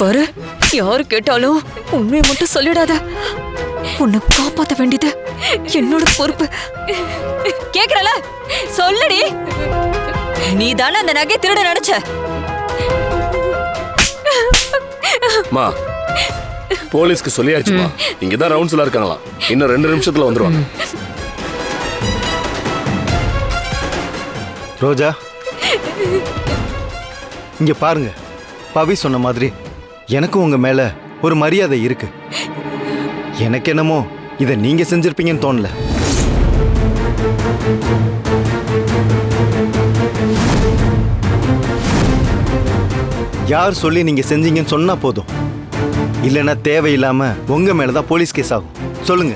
பாரு யாரு கேட்டாலும் உண்மையை மட்டும் சொல்லிடாத. உன்னை காப்பாத்த வேண்டியது என்னோட பொறுப்பு. கேக்குறல? சொல்லுடி. நீ தானே அந்த நகை திருட நினைச்ச. மா போலீஸ்க்கு சொல்லியாச்சுமா. இங்க தான் ரவுண்ட்ஸ்ல இருக்காங்களாம். இன்னும் ரெண்டு நிமிஷத்துல வந்துருவாங்க. ரோஜா இங்க பாருங்க. பவி சொன்ன மாதிரி எனக்கும் உங்க மேல ஒரு மரியாதை இருக்கு. எனக்கு என்னமோ இதை நீங்க செஞ்சிருப்பீங்கன்னு தோணல. யார் சொல்லி நீங்க செஞ்சீங்கன்னு சொன்னா போதும். இல்லைன்னா தேவையில்லாம உங்க மேலதான் போலீஸ் கேஸ் ஆகும். சொல்லுங்க.